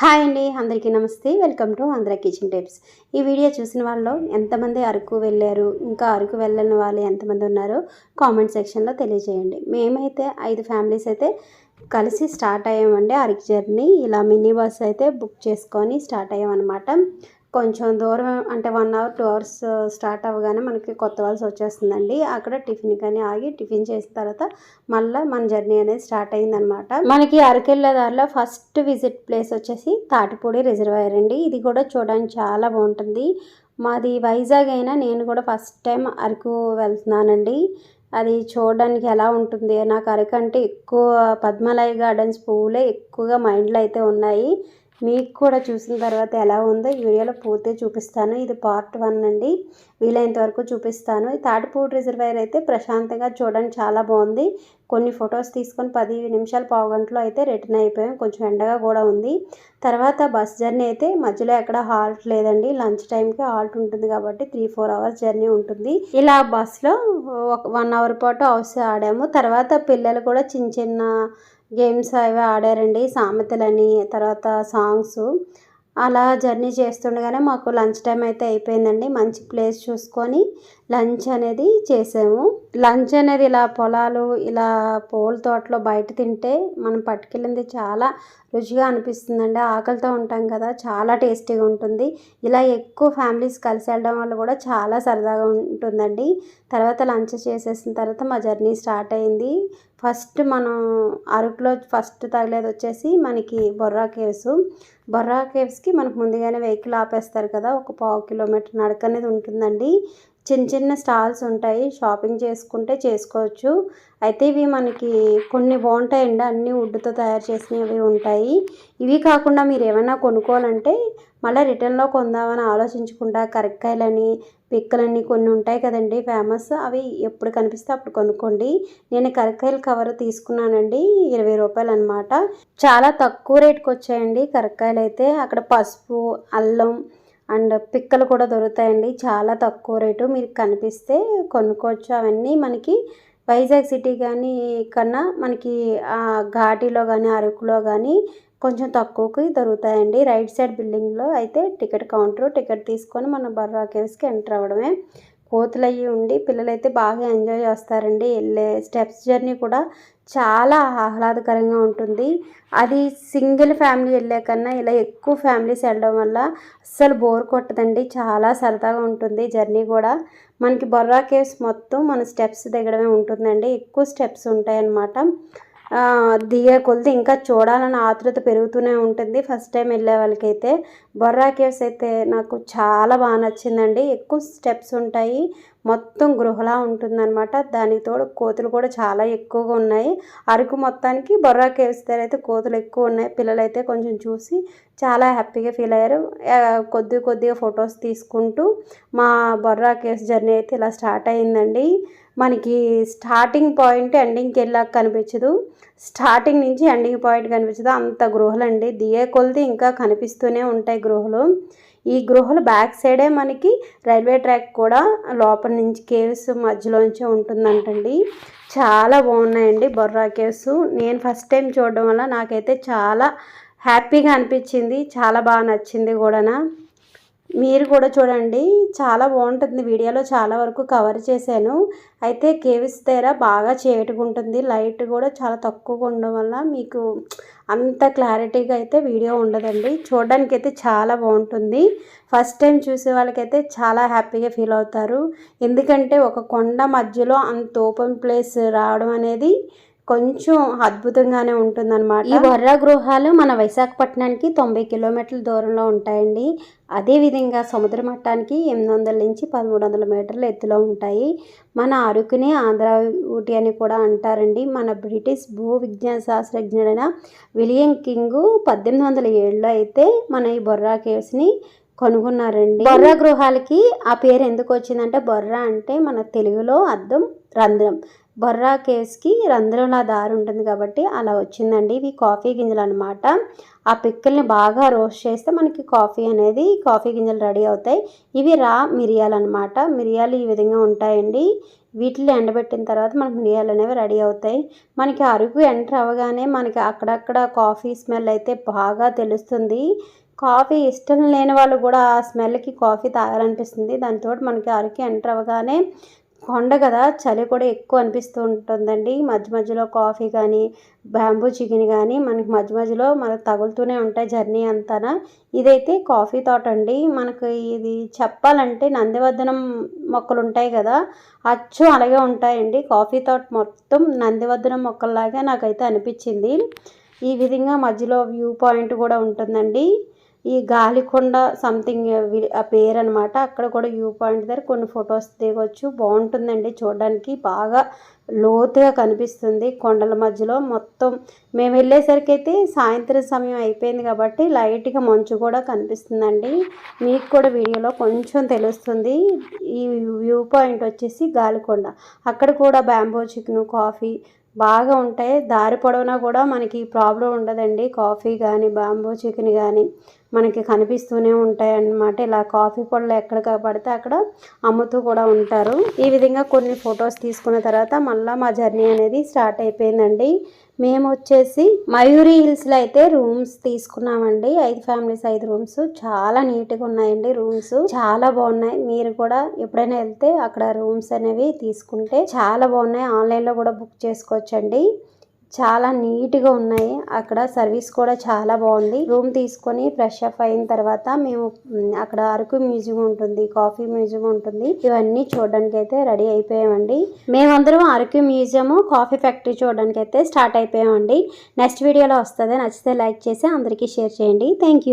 Hi అండి అందరికీ నమస్తే. Welcome to Andhra kitchen tips. ఈ వీడియో చూసిన వాళ్ళు ఎంతమంది అరకు వెళ్ళారు ఇంకా అరకు వెళ్ళని వాళ్ళు ఎంతమంది ఉన్నారో కామెంట్ సెక్షన్లో తెలియజేయండి. మేమైతే ఐదు ఫ్యామిలీస్ అయితే కలిసి స్టార్ట్ అయ్యామండి అరకు జర్నీ. ఇలా మినీ బస్ అయితే బుక్ చేసుకొని స్టార్ట్ అయ్యామన్నమాట. కొంచెం దూరం అంటే one hour two hours start అవ్వగానే మనకి కొత్త వలస వచ్చేస్తుందండి. అక్కడ టిఫిన్ కానీ ఆగి టిఫిన్ చేసిన తర్వాత మళ్ళీ మన జర్నీ అనేది స్టార్ట్ అయిందనమాట మనకి అరకెళ్ళే దారిలో ఫస్ట్ విజిట్ ప్లేస్ వచ్చేసి తాటిపూడి రిజర్వాయర్ అండి. ఇది కూడా చూడడానికి చాలా బాగుంటుంది. మాది వైజాగ్ అయినా నేను కూడా ఫస్ట్ టైం అరకు వెళ్తున్నానండి. అది చూడడానికి ఎలా ఉంటుంది? నాకు అరకంటే ఎక్కువ పద్మలయ గార్డెన్స్ పువ్వులే ఎక్కువగా మైండ్లో అయితే ఉన్నాయి. మీకు కూడా చూసిన తర్వాత ఎలా ఉందో ఈ వీడియోలో పూర్తి చూపిస్తాను. ఇది పార్ట్ వన్ అండి. వీలైనంత వరకు చూపిస్తాను. ఈ తాటిపూడి రిజర్వాయర్ అయితే ప్రశాంతంగా చూడండి చాలా బాగుంది. కొన్ని ఫొటోస్ తీసుకొని పది నిమిషాలు పావుగంటలో అయితే రిటర్న్ అయిపోయాం. కొంచెం ఎండగా కూడా ఉంది. తర్వాత బస్ జర్నీ అయితే మధ్యలో ఎక్కడ హాల్ట్ లేదండి. లంచ్ టైంకి హాల్ట్ ఉంటుంది కాబట్టి త్రీ ఫోర్ అవర్స్ జర్నీ ఉంటుంది. ఇలా బస్లో ఒక వన్ అవర్ పాటు హౌస్ ఆడాము. తర్వాత పిల్లలు కూడా చిన్న చిన్న గేమ్స్ అవి ఆడారండి. సామెతలని తర్వాత సాంగ్స్. అలా జర్నీ చేస్తుండగానే మాకు లంచ్ టైం అయితే అయిపోయిందండి. మంచి ప్లేస్ చూసుకొని లంచ్ అనేది చేసాము. లంచ్ అనేది ఇలా పొలాలు ఇలా పూల తోటలో బయట తింటే మనం పట్టుకెళ్ళింది చాలా రుచిగా అనిపిస్తుందండి. ఆకలితో ఉంటాం కదా చాలా టేస్టీగా ఉంటుంది. ఇలా ఎక్కువ ఫ్యామిలీస్ కలిసి వెళ్ళడం వల్ల కూడా చాలా సరదాగా ఉంటుందండి. తర్వాత లంచ్ చేసేసిన తర్వాత మా జర్నీ స్టార్ట్ అయింది. ఫస్ట్ మనం అరకులో ఫస్ట్ తగిలేది వచ్చేసి మనకి బొర్రా కేవ్స్. బొర్రా కేవ్స్కి మనకు ముందుగానే వెహికల్ ఆపేస్తారు కదా ఒక పావు కిలోమీటర్ నడక అనేది ఉంటుందండి. చిన్న చిన్న స్టాల్స్ ఉంటాయి షాపింగ్ చేసుకుంటే చేసుకోవచ్చు. అయితే ఇవి మనకి కొన్ని బాగుంటాయండి అన్నీ వుడ్తో తయారు చేసినవి ఉంటాయి. ఇవి కాకుండా మీరు ఏమైనా కొనుక్కోవాలంటే మళ్ళీ రిటర్న్లో కొందామని ఆలోచించకుండా కరక్కాయలని పిక్కలని కొన్ని ఉంటాయి కదండి ఫేమస్. అవి ఎప్పుడు కనిపిస్తే అప్పుడు కొనుక్కోండి. నేను కరక్కాయల కవర్ తీసుకున్నానండి ఇరవై రూపాయలు అనమాట చాలా తక్కువ రేట్కి వచ్చాయండి కరక్కాయలు అయితే అక్కడ పసుపు అల్లం అండ్ పిక్కలు కూడా దొరుకుతాయండి చాలా తక్కువ రేటు. మీకు కనిపిస్తే కొనుక్కోవచ్చు. అవన్నీ మనకి వైజాగ్ సిటీ కానీ కన్నా మనకి ఘాటీలో కానీ అరకులో కానీ కొంచెం తక్కువకి దొరుకుతాయండి రైట్ సైడ్ బిల్డింగ్లో అయితే టికెట్ కౌంటర్ టికెట్ తీసుకొని మనం బర్రా కేవ్స్కి ఎంటర్ అవ్వడమే. కోతులు అయ్యి ఉండి పిల్లలైతే బాగా ఎంజాయ్ చేస్తారండి. వెళ్ళే స్టెప్స్ జర్నీ కూడా చాలా ఆహ్లాదకరంగా ఉంటుంది. అది సింగిల్ ఫ్యామిలీ వెళ్ళే కన్నా ఇలా ఎక్కువ ఫ్యామిలీస్ వెళ్ళడం వల్ల అస్సలు బోర్ కొట్టదండి. చాలా సరదాగా ఉంటుంది జర్నీ కూడా. మనకి బొర్రా కేవ్స్ మొత్తం మన స్టెప్స్ దిగడమే ఉంటుందండి. ఎక్కువ స్టెప్స్ ఉంటాయన్నమాట. దిగే కొలిది ఇంకా చూడాలని ఆతృత పెరుగుతూనే ఉంటుంది. ఫస్ట్ టైం వెళ్ళే వాళ్ళకైతే బొర్రా కేవ్స్ అయితే నాకు చాలా బాగా నచ్చిందండి. ఎక్కువ స్టెప్స్ ఉంటాయి. మొత్తం గృహలా ఉంటుందన్నమాట. దానికి తోడు కోతులు కూడా చాలా ఎక్కువగా ఉన్నాయి. అరకు మొత్తానికి బొర్రా కేవ్స్ దగ్గర అయితే కోతులు ఎక్కువ ఉన్నాయి. పిల్లలైతే కొంచెం చూసి చాలా హ్యాపీగా ఫీల్ అయ్యారు. కొద్ది కొద్దిగా ఫొటోస్ తీసుకుంటూ మా బొర్రా కేవ్స్ జర్నీ అయితే ఇలా స్టార్ట్ అయిందండి మనకి స్టార్టింగ్ పాయింట్ ఎండింగ్కి వెళ్ళాక కనిపించదు. స్టార్టింగ్ నుంచి ఎండింగ్ పాయింట్ కనిపించదు. అంత గృహలండి. దిగే కొలిది ఇంకా కనిపిస్తూనే ఉంటాయి గృహలు. ఈ గృహలు బ్యాక్ సైడే మనకి రైల్వే ట్రాక్ కూడా లోపల నుంచి కేవ్స్ మధ్యలోంచే ఉంటుందంటండి. చాలా బాగున్నాయండి బొర్రా కేవ్స్. నేను ఫస్ట్ టైం చూడడం వల్ల నాకైతే చాలా హ్యాపీగా అనిపించింది. చాలా బాగా నచ్చింది కూడానా. మీరు కూడా చూడండి. చాలా బాగుంటుంది. వీడియోలో చాలా వరకు కవర్ చేశాను. అయితే కేవ్స్ దగ్గర బాగా చేటుకుంటుంది. లైట్ కూడా చాలా తక్కువగా ఉండడం వల్ల మీకు అంత క్లారిటీగా అయితే వీడియో ఉండదండి. చూడడానికి అయితే చాలా బాగుంటుంది. ఫస్ట్ టైం చూసే వాళ్ళకైతే చాలా హ్యాపీగా ఫీల్ అవుతారు. ఎందుకంటే ఒక కొండ మధ్యలో అంత ఓపెన్ ప్లేస్ రావడం అనేది కొంచెం అద్భుతంగానే ఉంటుందన్నమాట. ఈ వర్రా గృహాలు మన విశాఖపట్నానికి తొంభై కిలోమీటర్ల దూరంలో ఉంటాయండి. అదేవిధంగా సముద్ర మట్టానికి ఎనిమిది వందల నుంచి పదమూడు వందల మీటర్ల ఎత్తులో ఉంటాయి. మన అరుకునే ఆంధ్ర ఊటీ అని కూడా అంటారండి. మన బ్రిటిష్ భూ విజ్ఞాన శాస్త్రజ్ఞుడైన విలియం కింగ్ పద్దెనిమిది వందల ఏడులో అయితే మన ఈ బొర్రా కేవ్స్ని కనుగొన్నారండి. బొర్రా గృహాలకి ఆ పేరు ఎందుకు వచ్చిందంటే బొర్రా అంటే మన తెలుగులో అర్థం రంధ్రం. బొర్రా కేవ్స్కి రంధ్రంలా దారి ఉంటుంది కాబట్టి అలా వచ్చిందండి. ఇవి కాఫీ గింజలు అనమాట ఆ పిక్కల్ని బాగా రోస్ట్ చేస్తే మనకి కాఫీ అనేది కాఫీ గింజలు రెడీ అవుతాయి. ఇవి రా మిరియాలు అనమాట మిరియాలు ఈ విధంగా ఉంటాయండి. వీటిని ఎండబెట్టిన తర్వాత మనకి మిరియాలు అనేవి రెడీ అవుతాయి. మనకి అరుగు ఎంటర్ అవ్వగానే మనకి అక్కడక్కడ కాఫీ స్మెల్ అయితే బాగా తెలుస్తుంది. కాఫీ ఇష్టం లేని వాళ్ళు కూడా ఆ స్మెల్కి కాఫీ తాగాలనిపిస్తుంది. దానితోటి మనకి అరకు ఎంటర్ అవ్వగానే కొండ కదా చలి కూడా ఎక్కువ అనిపిస్తూ ఉంటుందండి మధ్య మధ్యలో కాఫీ కానీ బ్యాంబూ చికెన్ కానీ మనకి మధ్య మధ్యలో మనకు తగులుతూనే ఉంటాయి జర్నీ అంతా ఇదైతే కాఫీ తోట అండి. మనకు ఇది చెప్పాలంటే నందివర్ధనం మొక్కలు ఉంటాయి కదా అచ్చు అలాగే ఉంటాయండి. కాఫీ తోట మొత్తం నందివర్ధనం మొక్కల్లాగా నాకైతే అనిపించింది. ఈ విధంగా మధ్యలో వ్యూ పాయింట్ కూడా ఉంటుందండి. ఈ గాలికొండ సంథింగ్ ఆ పేరు అనమాట అక్కడ కూడా వ్యూ పాయింట్ దగ్గర కొన్ని ఫొటోస్ దిగొచ్చు. బాగుంటుందండి చూడడానికి. బాగా లోతుగా కనిపిస్తుంది కొండల మధ్యలో మొత్తం. మేము వెళ్ళేసరికి అయితే సాయంత్రం సమయం అయిపోయింది కాబట్టి లైట్గా మంచు కూడా కనిపిస్తుందండి. మీకు కూడా వీడియోలో కొంచెం తెలుస్తుంది. ఈ వ్యూ పాయింట్ వచ్చేసి గాలికొండ. అక్కడ కూడా బ్యాంబో చికెన్ కాఫీ బాగా ఉంటాయి. దారి పొడవునా కూడా మనకి ప్రాబ్లం ఉండదండి. కాఫీ కానీ బాంబో చికెన్ కానీ మనకి కనిపిస్తూనే ఉంటాయన్నమాట. ఇలా కాఫీ పొడలు ఎక్కడ పడితే అక్కడ అమ్ముతూ కూడా ఉంటారు. ఈ విధంగా కొన్ని ఫొటోస్ తీసుకున్న తర్వాత మళ్ళీ మా జర్నీ అనేది స్టార్ట్ అయిపోయిందండి. మేము వచ్చేసి మయూరి హిల్స్లో అయితే రూమ్స్ తీసుకున్నామండి. ఐదు ఫ్యామిలీస్ ఐదు రూమ్స్. చాలా నీట్గా ఉన్నాయండి రూమ్స్. చాలా బాగున్నాయి. మీరు కూడా ఎప్పుడైనా వెళ్తే అక్కడ రూమ్స్ అనేవి తీసుకుంటే చాలా బాగున్నాయి. ఆన్లైన్లో కూడా బుక్ చేసుకోవచ్చండి. చాలా నీట్గా ఉన్నాయి. అక్కడ సర్వీస్ కూడా చాలా బాగుంది. రూమ్ తీసుకొని ఫ్రెష్ అప్ అయిన తర్వాత మేము అక్కడ అరకు మ్యూజియం ఉంటుంది కాఫీ మ్యూజియం ఉంటుంది. ఇవన్నీ చూడడానికి అయితే రెడీ అయిపోయామండి. మేమందరం అరకు మ్యూజియం కాఫీ ఫ్యాక్టరీ చూడడానికి అయితే స్టార్ట్ అయిపోయామండి. నెక్స్ట్ వీడియోలో వస్తుంది. నచ్చితే లైక్ చేసి అందరికీ షేర్ చేయండి. Thank you